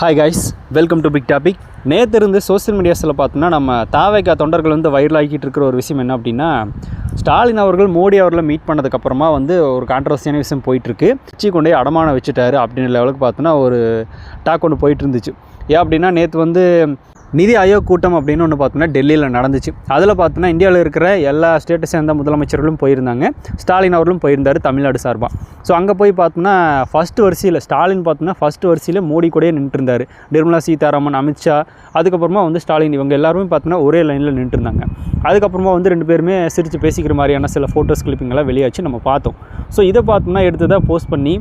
Hi guys welcome to big topic நேற்று இருந்து social மீடியாஸில் பார்த்தோம்னா நம்ம தாவைக்கா தொண்டர்கள் வந்து வைரலாகிட்டு இருக்கிற ஒரு விஷயம் என்ன அப்படின்னா ஸ்டாலின் அவர்கள் மோடி அவர்களை மீட் பண்ணதுக்கப்புறமா வந்து ஒரு கான்ட்ரவர்சியான விஷயம் போயிட்டுருக்கு. வச்சு கொண்டே அடமானம் வச்சுட்டாரு அப்படின்ற லெவலுக்கு பார்த்தோன்னா ஒரு டாக் ஒன்று போயிட்டு இருந்துச்சு. ஏன் அப்படின்னா நேற்று வந்து நிதி ஆயோக் கூட்டம் அப்படின்னு ஒன்று பார்த்தோன்னா டெல்லியில் நடந்துச்சு. அதில் பார்த்தோன்னா இந்தியாவில் இருக்கிற எல்லா ஸ்டேட்டை சேர்ந்த முதலமைச்சர்களும் போயிருந்தாங்க. ஸ்டாலின் அவர்களும் போயிருந்தார் தமிழ்நாடு சார்பாக ஸோ அங்கே போய் பார்த்தோன்னா ஃபஸ்ட்டு வரிசையில் ஸ்டாலின் பார்த்தோன்னா ஃபஸ்ட்டு வரிசையில் மோடி கூடயே நின்றுருந்தார். நிர்மலா சீதாராமன் அமித்ஷா அதுக்கப்புறமா வந்து ஸ்டாலின் இவங்க எல்லாருமே பார்த்தோன்னா ஒரே லைனில் நின்றுருந்தாங்க. அதுக்கப்புறமா வந்து ரெண்டு பேருமே சிரித்து பேசிக்கிற மாதிரியான சில ஃபோட்டோஸ் கிளிப்பிங்கெல்லாம் வெளியாச்சு. நம்ம பார்த்தோம். ஸோ இதை பார்த்தோம்னா எடுத்து தான் போஸ்ட் பண்ணி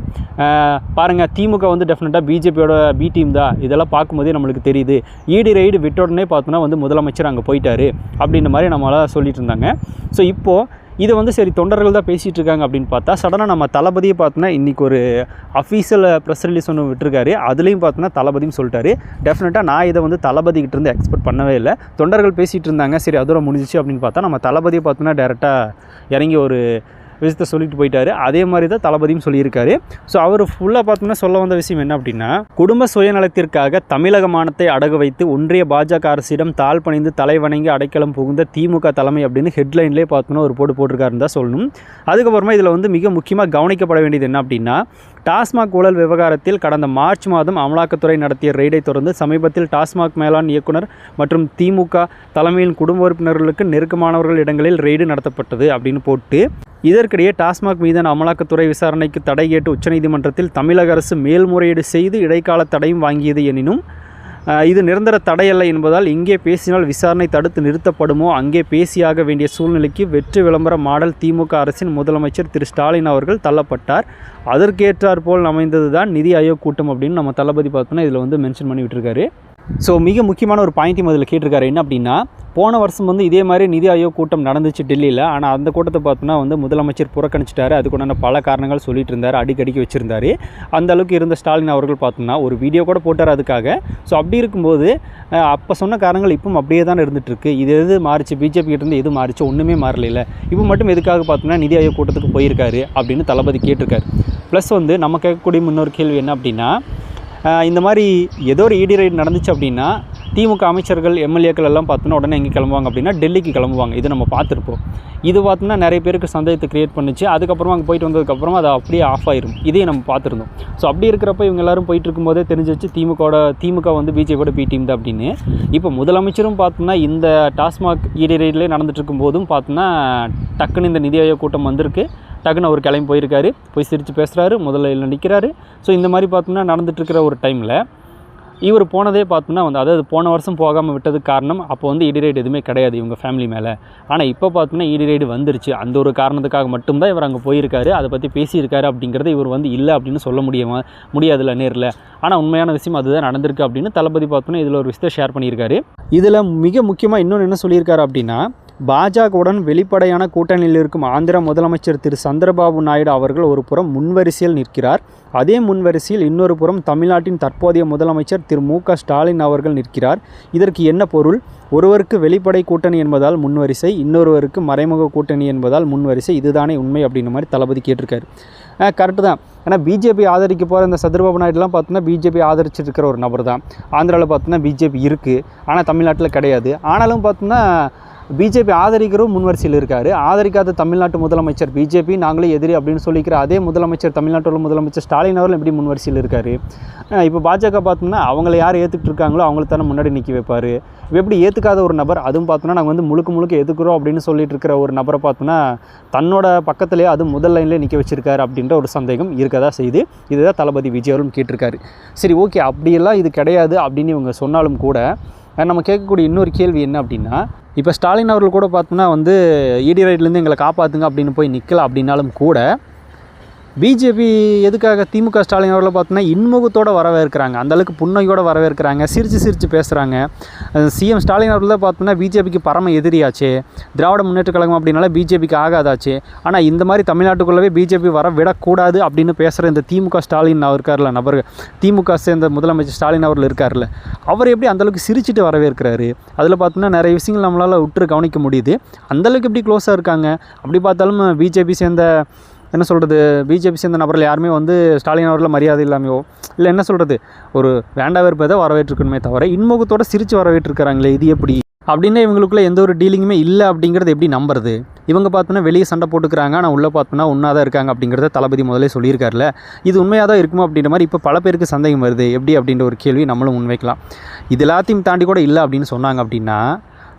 பாருங்கள் திமுக வந்து டெஃபினட்டாக பிஜேபியோட பி டீம் தான். இதெல்லாம் பார்க்கும்போதே நம்மளுக்கு தெரியுது. ஈடி ரைடு விட்ட உடனே பார்த்தோன்னா வந்து முதலமைச்சர் அங்கே போயிட்டாரு. அப்படின்ற மாதிரி நம்மளால் சொல்லிட்டு இருந்தாங்க. ஸோ இப்போது இதை வந்து சரி தொண்டர்கள் தான் பேசிகிட்டு இருக்காங்க அப்படின்னு பார்த்தா சடனாக நம்ம தளபதியை பார்த்தோன்னா இன்றைக்கி ஒரு அஃபீஷியல் ப்ரெஸ் ரிலீஸ் ஒன்று விட்டுருக்காரு. அதுலேயும் பார்த்தோன்னா தளபதியும் சொல்லிட்டாரு. டெஃபினட்டாக நான் இதை வந்து தளபதி இருந்து எக்ஸ்பெக்ட் பண்ணவே இல்லை. தொண்டர்கள் பேசிகிட்டு இருந்தாங்க. சரி அதோட முடிஞ்சிச்சு அப்படின்னு பார்த்தா நம்ம தளபதியை பார்த்தோன்னா டேரெக்டாக இறங்கி ஒரு விஷயத்தை சொல்லிட்டு போயிட்டாரு. அதே மாதிரி தான் தளபதியும் சொல்லியிருக்காரு. ஸோ அவர் ஃபுல்லாக பார்த்தோம்னா சொல்ல வந்த விஷயம் என்ன அப்படின்னா குடும்ப சுயநலத்திற்காக தமிழக மானத்தை அடகு வைத்து ஒன்றிய பாஜக அரசிடம் தாழ் பணிந்து தலைவணங்கி அடைக்கலம் புகுந்த திமுக தலைமை அப்படின்னு ஹெட்லைன்லேயே பார்த்தோம்னா ஒரு போட்டு போட்டிருக்காருன்னு தான் சொல்லணும். அதுக்கப்புறமா இதில் வந்து மிக முக்கியமாக கவனிக்கப்பட வேண்டியது என்ன அப்படின்னா டாஸ்மாக் ஊழல் விவகாரத்தில் கடந்த மார்ச் மாதம் அமலாக்கத்துறை நடத்திய ரெய்டை தொடர்ந்து சமீபத்தில் டாஸ்மாக் மேலாண் இயக்குனர் மற்றும் திமுக தலைமையின் குடும்ப உறுப்பினர்களுக்கு நெருக்கமானவர்கள் இடங்களில் ரெய்டு நடத்தப்பட்டது அப்படின்னு போட்டு இதற்கிடையே டாஸ்மாக் மீதான அமலாக்கத்துறை விசாரணைக்கு தடை கேட்டு உச்சநீதிமன்றத்தில் தமிழக அரசு மேல்முறையீடு செய்து இடைக்கால தடையும் வாங்கியது எனினும் இது நிரந்தர தடையல்ல என்பதால் இங்கே பேசினால் விசாரணை தடுத்து நிறுத்தப்படுமோ? அங்கே பேசியாக வேண்டிய சூழ்நிலைக்கு வெற்றி விளம்பர மாடல் திமுக அரசின் முதலமைச்சர் திரு. ஸ்டாலின் அவர்கள் தள்ளப்பட்டார். அதற்கேற்றாற்போல் அமைந்தது தான் நிதி ஆயோக் கூட்டம் அப்படின்னு நம்ம தளபதி பார்த்தோன்னா இதில் வந்து மென்ஷன் பண்ணி விட்டுருக்காரு ஸோ மிக முக்கியமான ஒரு பாயிண்ட்டையும் அதில் கேட்டிருக்காரு. என்ன அப்படின்னா போன வருஷம் வந்து இதே மாதிரி நிதி ஆயோக் கூட்டம் நடந்துச்சு டெல்லியில். ஆனால் அந்த கூட்டத்தை பார்த்தோன்னா வந்து முதலமைச்சர் புறக்கணிச்சிட்டாரு. அதுக்குண்டான பல காரணங்கள் சொல்லிட்டு இருந்தார். அடிக்கடிக்கு வச்சுருந்தாரு. அந்த அளவுக்கு இருந்த ஸ்டாலின் அவர்கள் பார்த்தோன்னா ஒரு வீடியோ கூட போட்டார் அதுக்காக. ஸோ அப்படி இருக்கும்போது அப்போ சொன்ன காரணங்கள் இப்பவும் அப்படியே தான் இருந்துகிட்ருக்கு இது எது மாறிச்சு? பிஜேபி இருந்து எது மாறிச்சு? ஒன்றுமே மாறல இப்போ மட்டும் எதுக்காக பார்த்தோன்னா நிதி ஆயோக் கூட்டத்துக்கு போயிருக்காரு அப்படின்னு தளபதி கேட்டிருக்காரு. ப்ளஸ் வந்து நம்ம கேட்கக்கூடிய முன்னொரு கேள்வி என்ன அப்படின்னா இந்த மாதிரி ஏதோ ஒரு இடி ரைடு நடந்துச்சு அப்படின்னா திமுக அமைச்சர்கள் எம்எல்ஏக்கள் எல்லாம் பார்த்தோன்னா உடனே எங்கே கிளம்புவாங்க அப்படின்னா டெல்லிக்கு கிளம்புவாங்க. இது நம்ம பார்த்துருப்போம். இது பார்த்தோன்னா நிறைய பேருக்கு சந்தேகத்தை க்ரியேட் பண்ணுச்சு. அதுக்கப்புறமா அங்கே போயிட்டு வந்ததுக்கப்புறமா அது அப்படியே ஆஃப் ஆயிரும். இதையும் நம்ம பார்த்துருந்தோம். ஸோ அப்படி இருக்கிறப்ப இவங்க எல்லாரும் போயிட்டு இருக்கும்போதே தெரிஞ்சிச்சு திமுகவோட திமுக வந்து பிஜேபியோட பி டீம் தான் அப்படின்னு. இப்போ முதலமைச்சரும் பார்த்தோன்னா இந்த டாஸ்மாக் இடி ரைட்லேயே நடந்துட்டு இருக்கும்போதும் பார்த்தோன்னா டக்குன்னு இந்த நிதி ஆயோக் கூட்டம் வந்திருக்கு. டக்குன்னு அவர் கிளம்பி போயிருக்காரு. போய் சிரித்து பேசுகிறாரு முதல்ல நிற்கிறாரு ஸோ இந்த மாதிரி பார்த்தோம்னா நடந்துட்டுருக்கிற ஒரு டைமில் இவர் போனதே பார்த்தோம்னா வந்து அதாவது போன வருஷம் போகாமல் விட்டதுக்கு காரணம் அப்போ வந்து இடி ரைடு எதுவுமே கிடையாது இவங்க ஃபேமிலி மேலே. ஆனால் இப்போ பார்த்தோம்னா இடி ரைடு வந்துருச்சு. அந்த ஒரு காரணத்துக்காக மட்டும்தான் இவர் அங்கே போயிருக்காரு. அதை பற்றி பேசியிருக்காரு அப்படிங்கிறது இவர் வந்து இல்லை அப்படின்னு சொல்ல முடியுமா முடியாதுல்ல நேரில். ஆனால் உண்மையான விஷயம் அதுதான் நடந்திருக்கு அப்படின்னு தளபதி பார்த்தோம்னா இதில் ஒரு விஷயத்தை ஷேர் பண்ணியிருக்காரு. இதில் மிக முக்கியமாக இன்னொன்று என்ன சொல்லியிருக்காரு அப்படின்னா பாஜகவுடன் வெளிப்படையான கூட்டணியில் இருக்கும் ஆந்திர முதலமைச்சர் திரு சந்திரபாபு நாயுடு அவர்கள் ஒரு புறம் முன்வரிசையில் நிற்கிறார். அதே முன்வரிசையில் இன்னொரு புறம் தமிழ்நாட்டின் தற்போதைய முதலமைச்சர் திரு மு க ஸ்டாலின் அவர்கள் நிற்கிறார். இதற்கு என்ன பொருள்? ஒருவருக்கு வெளிப்படை கூட்டணி என்பதால் முன்வரிசை இன்னொருவருக்கு மறைமுக கூட்டணி என்பதால் முன்வரிசை. இதுதானே உண்மை அப்படின்ற மாதிரி தளபதி கேட்டிருக்காரு. கரெக்டு தான். ஏன்னா பிஜேபி ஆதரிக்க போகிற இந்த சந்திரபாபு நாயுடுலாம் பார்த்தோன்னா பிஜேபி ஆதரிச்சிட்டு இருக்கிற ஒரு நபர் தான் ஆந்திராவில் பார்த்தோன்னா பிஜேபி இருக்குது ஆனால் தமிழ்நாட்டில் கிடையாது. ஆனாலும் பார்த்தோன்னா பிஜேபி ஆதரிக்கிறோம் முன்வரிசையில் இருக்கார். ஆதரிக்காத தமிழ்நாட்டு முதலமைச்சர் பிஜேபி நாங்களே எதிரி அப்படின்னு சொல்லிக்கிற அதே முதலமைச்சர் தமிழ்நாட்டோட முதலமைச்சர் ஸ்டாலின் அவர்கள் எப்படி முன்வரிசையில் இருக்கார்? இப்போ பாஜக பார்த்தோம்னா அவங்கள யார் ஏற்றுக்கிட்டு இருக்காங்களோ அவங்களை தானே முன்னாடி நிற்க வைப்பார். இப்போ எப்படி ஏற்றுக்காத ஒரு நபர் அதுவும் பார்த்தோன்னா நாங்கள் வந்து முழுக்க முழுக்க எதுக்குறோம் அப்படின்னு சொல்லிட்டு இருக்கிற ஒரு நபரை பார்த்தோன்னா தன்னோட பக்கத்துலேயே அது முதல் லைன்லேயே நிற்க வச்சிருக்காரு அப்படின்ற ஒரு சந்தேகம் இருக்கதா செய்து இதுதான் தளபதி விஜய் அவர்களும் கேட்டிருக்காரு. சரி ஓகே அப்படியெல்லாம் இது கிடையாது அப்படின்னு இவங்க சொன்னாலும் கூட நம்ம கேட்கக்கூடிய இன்னொரு கேள்வி என்ன அப்படின்னா இப்போ ஸ்டாலின் அவர்கள் கூட பார்த்தோம்னா வந்து இடி ரைட்லேருந்து எங்களை காப்பாற்றுங்க அப்படின்னு போய் நிற்கல அப்படின்னாலும் கூட பிஜேபி எதுக்காக திமுக ஸ்டாலின் அவர்களை பார்த்தோன்னா இன்முகத்தோடு வரவேற்கிறாங்க. அந்தளவுக்கு புன்னகையோடு வரவேற்கிறாங்க. சிரித்து சிரித்து பேசுகிறாங்க சிஎம் ஸ்டாலின் அவர்கள் தான் பார்த்தோன்னா பிஜேபிக்கு பரம எதிரியாச்சே. திராவிட முன்னேற்ற கழகம் அப்படின்னால பிஜேபிக்கு ஆகாதாச்சு. ஆனால் இந்த மாதிரி தமிழ்நாட்டுக்குள்ளவே பிஜேபி வர விடக்கூடாது அப்படின்னு பேசுகிற இந்த திமுக ஸ்டாலின் அவர் இருக்கார்ல நபர் திமுக சேர்ந்த முதலமைச்சர் ஸ்டாலின் அவர்கள் இருக்கார்ல அவர் எப்படி அந்தளவுக்கு சிரிச்சிட்டு வரவேற்கிறாரு? அதில் பார்த்தோன்னா நிறைய விஷயங்கள் நம்மளால் உற்று கவனிக்க முடியுது. அந்தளவுக்கு எப்படி க்ளோஸாக இருக்காங்க? அப்படி பார்த்தாலும் பிஜேபி சேர்ந்த என்ன சொல்கிறது பிஜேபி சேர்ந்த நபர்கள் யாருமே வந்து ஸ்டாலின் அவர்களை மரியாதை இல்லாமையோ இல்லை என்ன சொல்கிறது ஒரு வேண்டா வெறுப்பதை வரவேற்றுக்கணுமே தவிர இன்முகத்தோட சிரித்து வரவேற்றுருக்காங்களே இது எப்படி? அப்படின்னு இவங்களுக்குள்ளே எந்த ஒரு டீலிங்குமே இல்லை அப்படிங்கிறது எப்படி நம்புறது? இவங்க பார்த்தோன்னா வெளியே சண்டை போட்டுக்கிறாங்க ஆனால் உள்ளே பார்த்தோன்னா ஒன்றா தான் இருக்காங்க அப்படிங்கிறத தளபதி முதலே சொல்லியிருக்காருல. இது உண்மையாக தான் இருக்குமா அப்படின்ற மாதிரி இப்போ பல பேருக்கு சந்தேகம் வருது. எப்படி அப்படின்ற ஒரு கேள்வி நம்மளும் முன்வைக்கலாம். இது எல்லாத்தையும் தாண்டி கூட இல்லை அப்படின்னு சொன்னாங்க அப்படின்னா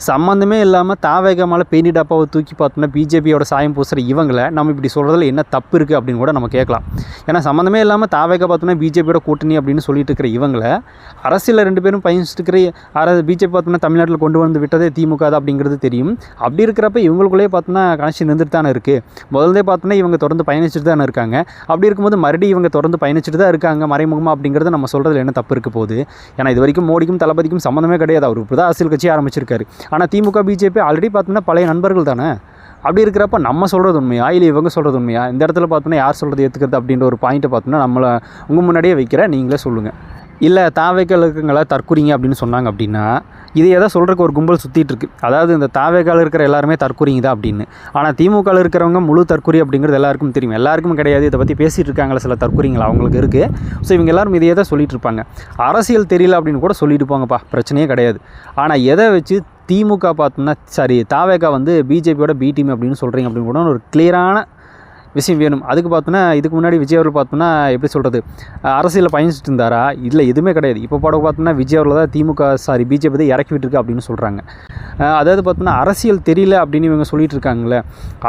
சம்மந்தமே இல்லாமல் தாவேக மேலே பெயிண்ட் டப்பாவை தூக்கி பார்த்தோம்னா பிஜேபியோட சாயம் பூசுகிற இவங்களை நம்ம இப்படி சொல்கிறதுல என்ன தப்பு இருக்குது அப்படின்னு கூட நம்ம கேட்கலாம். ஏன்னா சம்மந்தமே இல்லாமல் தாவேக பார்த்தோம்னா பிஜேபியோட கூட்டணி அப்படின்னு சொல்லிட்டு இருக்கிற இவங்களை அரசியலில் ரெண்டு பேரும் பயணிச்சுட்டு இருக்கிற அர பிஜேபி பார்த்தோம்னா தமிழ்நாட்டில் கொண்டு வந்து விட்டதே திமுக தான் அப்படிங்கிறது தெரியும். அப்படி இருக்கிறப்ப இவங்களுக்குள்ளேயே பார்த்தோம்னா கனெக்ஷன் இருந்துட்டு தானே இருக்குது முதல்ல பார்த்தோன்னா இவங்க தொடர்ந்து பயணிச்சுட்டு தானே இருக்காங்க. அப்படி இருக்கும்போது மறுபடியும் இவங்க தொடர்ந்து பயணிச்சுட்டு தான் இருக்காங்க மறைமுகமாக அப்படிங்கிறது நம்ம சொல்கிறதுல என்ன தப்பு இருக்க போகுது? ஏன்னா இது வரைக்கும் மோடிக்கும் தளபதிக்கும் சம்மந்தமே கிடையாது. அவர் இப்போ தான் அரசியல் கட்சி ஆரம்பிச்சிருக்காரு. ஆனால் திமுக பிஜேபி ஆல்ரெடி பார்த்தோம்னா பழைய நண்பர்கள் தானே? அப்படி இருக்கிறப்ப நம்ம சொல்கிறது உண்மையா? இல்லை இவங்க சொல்கிறது உண்மையா? இந்த இடத்துல பார்த்தோன்னா யார் சொல்கிறது ஏற்றுக்கிறது அப்படின்ற ஒரு பாயிண்ட்டை பார்த்தோன்னா நம்மளை உங்கள் முன்னாடியே வைக்கிறேன். நீங்களே சொல்லுங்கள் இல்லை தாவேக்கால் இருக்குங்களா தற்குறிங்க அப்படின்னு சொன்னாங்க அப்படின்னா இது எதை சொல்கிறக்கு ஒரு கும்பல் சுற்றிட்டு இருக்கு. அதாவது இந்த தாவேக்கால் இருக்கிற எல்லாருமே தற்குறிங்க தான் அப்படின்னு. ஆனால் திமுகவில் இருக்கிறவங்க முழு தற்குறி அப்படிங்கிறது எல்லாருக்கும் தெரியும். எல்லாருக்கும் கிடையாது. இதை பற்றி பேசிகிட்டு இருக்காங்களா சில தற்குறிங்கள்? அவங்களுக்கு இருக்குது ஸோ இவங்க எல்லாரும் இதையே தான் சொல்லிட்டு இருப்பாங்க. அரசியல் தெரியல அப்படின்னு கூட சொல்லிட்டு போங்கப்பா. பிரச்சனையே கிடையாது. ஆனால் எதை வச்சு திமுக பார்த்தோம்னா சாரி தாவேகா வந்து பிஜேபியோட பி டீம் அப்படின்னு சொல்கிறீங்க அப்படின்னு கூட ஒரு கிளியரான விஷயம் வேணும். அதுக்கு பார்த்தோன்னா இதுக்கு முன்னாடி விஜய் அவர்கள் பார்த்தோன்னா எப்படி சொல்கிறது அரசியலில் பயணிச்சுட்டு இருந்தாரா? இல்லை எதுவுமே கிடையாது. இப்போ படம் பார்த்தோன்னா விஜய் அவர்கள் தான் திமுக சாரி பிஜேபி தான் இறக்கி விட்டுருக்கு அப்படின்னு சொல்கிறாங்க அதாவது பார்த்தோன்னா அரசியல் தெரியல அப்படின்னு இவங்க சொல்லிட்டு இருக்காங்களே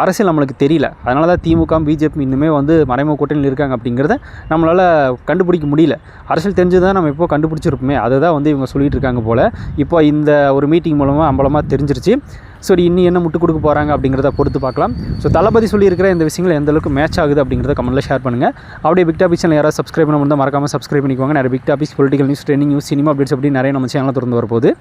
அரசியல் நம்மளுக்கு தெரியல. அதனால தான் திமுக பிஜேபி இன்னுமே வந்து மறைமுக கூட்டணியில் இருக்காங்க அப்படிங்கிறத நம்மளால் கண்டுபிடிக்க முடியல. அரசியல் தெரிஞ்சு தான் நம்ம இப்போ கண்டுபிடிச்சிருப்போமே. அதை தான் வந்து இவங்க சொல்லிட்டு இருக்காங்க போல். இப்போ இந்த ஒரு மீட்டிங் மூலமாக அம்பலமாக தெரிஞ்சிருச்சு. சரி இன்னும் என்ன முட்டு கொடுக்க போகிறாங்க அப்படிங்கிறத பொறுத்து பார்க்கலாம். ஸோ தளபதி சொல்லியிருக்கிற இந்த விஷயங்கள் எந்த அளவுக்கு மேட்ச் ஆகுது அப்படிங்கிறத கமெண்ட்டில் ஷேர் பண்ணுங்கள் அப்படியே பிக் டாபிக் சேனல் யாராவது சப்ஸ்கிரைப் பண்ண முடிந்தால் மறக்காமல் சப்ஸ்கிரைப் பண்ணிக்கோங்க. நிறைய big topics political news trending news cinema updates அப்படி நிறைய நம்ம சேனலில் திறந்து வரப்போகுது.